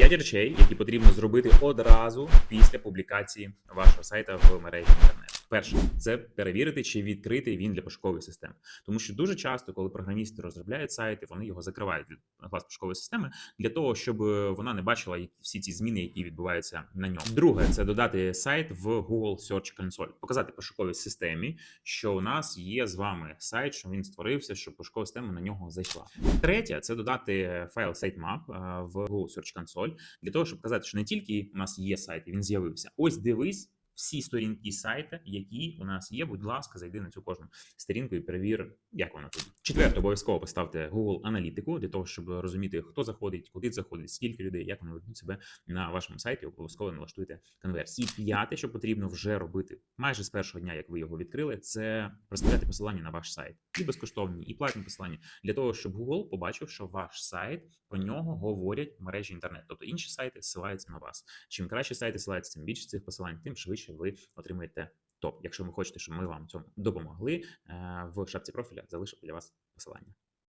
П'ять речей, які потрібно зробити одразу після публікації вашого сайта в мережі інтернет. Перше це перевірити, чи відкритий він для пошукової системи. Тому що дуже часто, коли програмісти розробляють сайти, вони його закривають від клас пошукової системи для того, щоб е, вона не бачила всі ці зміни, які відбуваються на ньому. Друге, це додати сайт в Google Search Console, показати пошуковій системі, що у нас є з вами сайт, що він створився, щоб пошукова система на нього зайшла. Третє це додати файл sitemap е, в Google Search Console для того, щоб показати, що не тільки у нас є сайт, він з'явився. Ось дивись. Всі сторінки сайта, які у нас є, будь ласка, зайди на цю кожну сторінку і перевір, як вона тобі. Четверте, обов'язково поставте Google аналітику для того, щоб розуміти, хто заходить, куди заходить, скільки людей, як вони ведуть себе на вашому сайті. Обов'язково налаштуйте конверсії. П'яте, що потрібно вже робити майже з першого дня, як ви його відкрили, це розставляти посилання на ваш сайт, і безкоштовні, і платні посилання для того, щоб Google побачив, що ваш сайт про нього говорять в мережі інтернет. Тобто інші сайти ссилаються на вас. Чим краще сайти ссилаються, тим більше цих посилань, тим швидше ви отримаєте топ. Якщо ви хочете, щоб ми вам цьому допомогли, е, в шапці профіля залишу для вас посилання.